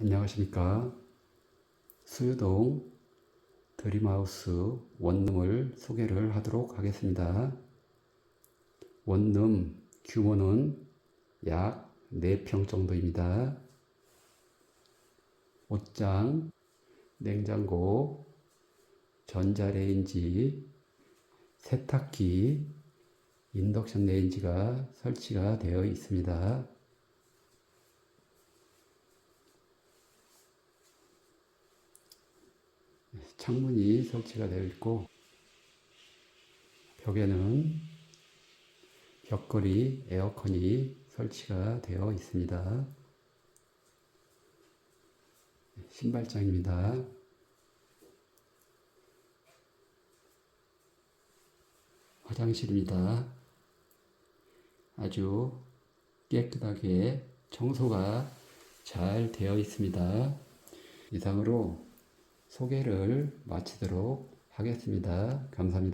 안녕하십니까. 수유동 드림하우스 원룸을 소개를 하도록 하겠습니다. 원룸 규모는 약 4평 정도입니다. 옷장, 냉장고, 전자레인지, 세탁기, 인덕션 레인지가 설치가 되어 있습니다. 창문이 설치가 되어 있고 벽에는 벽걸이 에어컨이 설치가 되어 있습니다. 신발장입니다. 화장실입니다. 아주 깨끗하게 청소가 잘 되어 있습니다. 이상으로 소개를 마치도록 하겠습니다. 감사합니다.